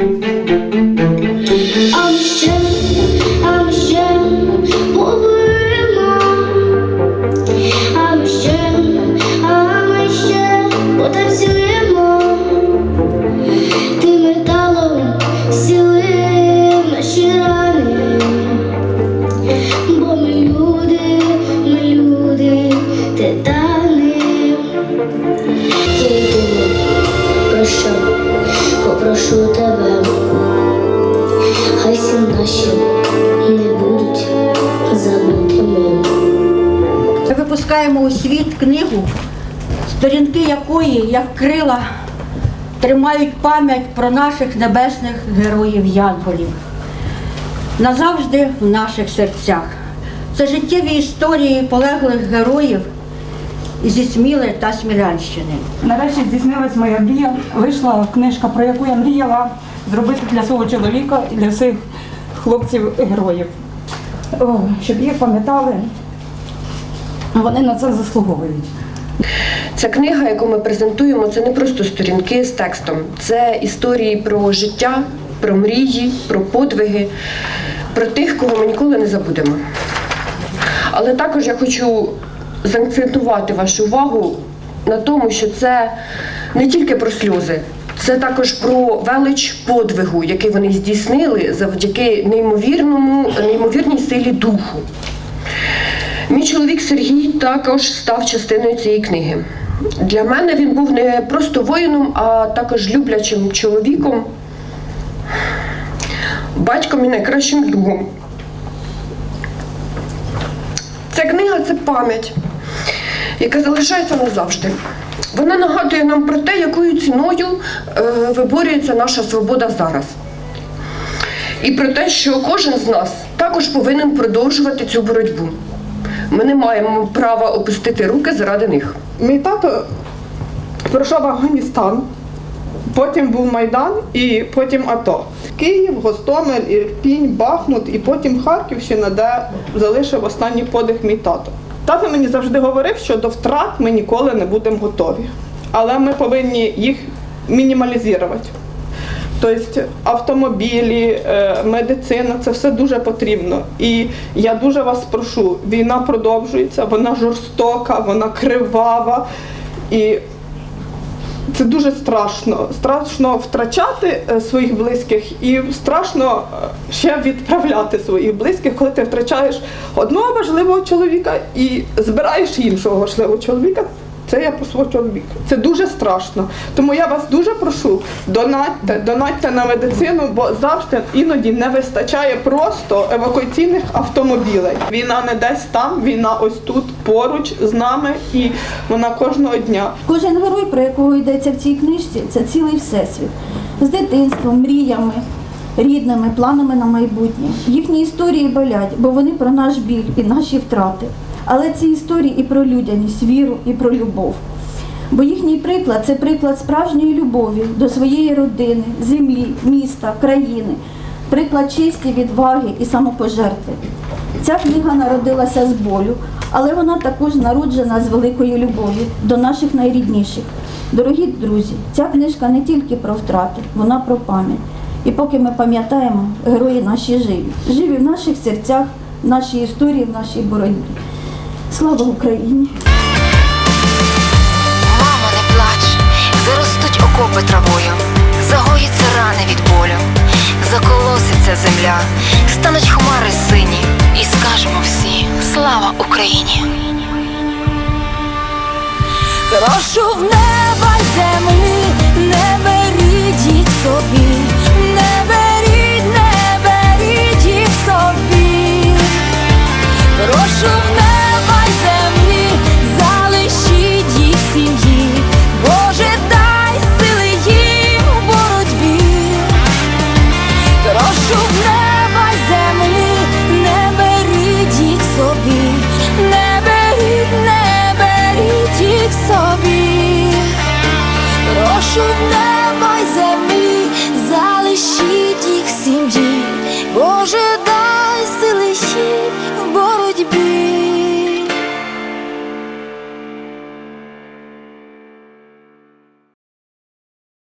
А ще, а ще поговоримо. А ще, а ми ще. Ти металом сіли наші рани. Бо ми люди, ми люди, титани. Єдине, про що попрошу тебе, хай всі наші не будуть забутими. Ми випускаємо у світ книгу, сторінки якої, як крила, тримають пам'ять про наших небесних героїв-янголів. Назавжди в наших серцях. Це життєві історії полеглих героїв зі Сміли та Смілянщини. Нарешті здійснилась моя мрія. Вийшла книжка, про яку я мріяла зробити для свого чоловіка і для всіх хлопців-героїв. О, Щоб їх пам'ятали, вони на це заслуговують. Ця книга, яку ми презентуємо, це не просто сторінки з текстом, це історії про життя, про мрії, про подвиги, про тих, кого ми ніколи не забудемо. Але також я хочу заакцентувати вашу увагу на тому, що це не тільки про сльози, це також про велич подвигу, який вони здійснили завдяки неймовірному, неймовірній силі духу. Мій чоловік Сергій також став частиною цієї книги. Для мене він був не просто воїном, а також люблячим чоловіком, батьком і найкращим другом. Ця книга це пам'ять, яка залишається назавжди. Вона нагадує нам про те, якою ціною е, виборюється наша свобода зараз. І про те, що кожен з нас також повинен продовжувати цю боротьбу. Ми не маємо права опустити руки заради них. Мій тато пройшов Афганістан, потім був Майдан і потім АТО. Київ, Гостомель, Ірпінь, Бахмут і потім Харківщина, де залишив останній подих мій тато. Тато мені завжди говорив, що до втрат ми ніколи не будемо готові. Але ми повинні їх мінімалізувати. Тобто автомобілі, е, медицина це все дуже потрібно. І я дуже вас прошу, війна продовжується, вона жорстока, вона кривава. І це дуже страшно. Страшно втрачати е, своїх близьких і страшно е, ще відправляти своїх близьких, коли ти втрачаєш одного важливого чоловіка і збираєш іншого важливого чоловіка. Це я про свого чоловіка. Це дуже страшно. Тому я вас дуже прошу, донатьте, донатьте на медицину, бо завжди іноді не вистачає просто евакуаційних автомобілей. Війна не десь там, війна ось тут, поруч з нами, і вона кожного дня. Кожен герой, про якого йдеться в цій книжці, це цілий всесвіт з дитинством, мріями, рідними, планами на майбутнє. Їхні історії болять, бо вони про наш біль і наші втрати. Але ці історії і про людяність, віру, і про любов. Бо їхній приклад це приклад справжньої любові до своєї родини, землі, міста, країни, приклад честі, відваги і самопожертви. Ця книга народилася з болю, але вона також народжена з великої любові до наших найрідніших. Дорогі друзі, ця книжка не тільки про втрати, вона про пам'ять. І поки ми пам'ятаємо, герої наші живі, живі в наших серцях, в нашій історії, в нашій боротьбі. Слава Україні! Мамо, не плач, заростуть окопи травою, загоїться рани від болю, заколоситься земля, стануть хмари сині, і скажемо всі слава Україні! Прошу в неба землі, не беріть їх собі, не беріть, не беріть собі, прошу в неба. в собі, прошу в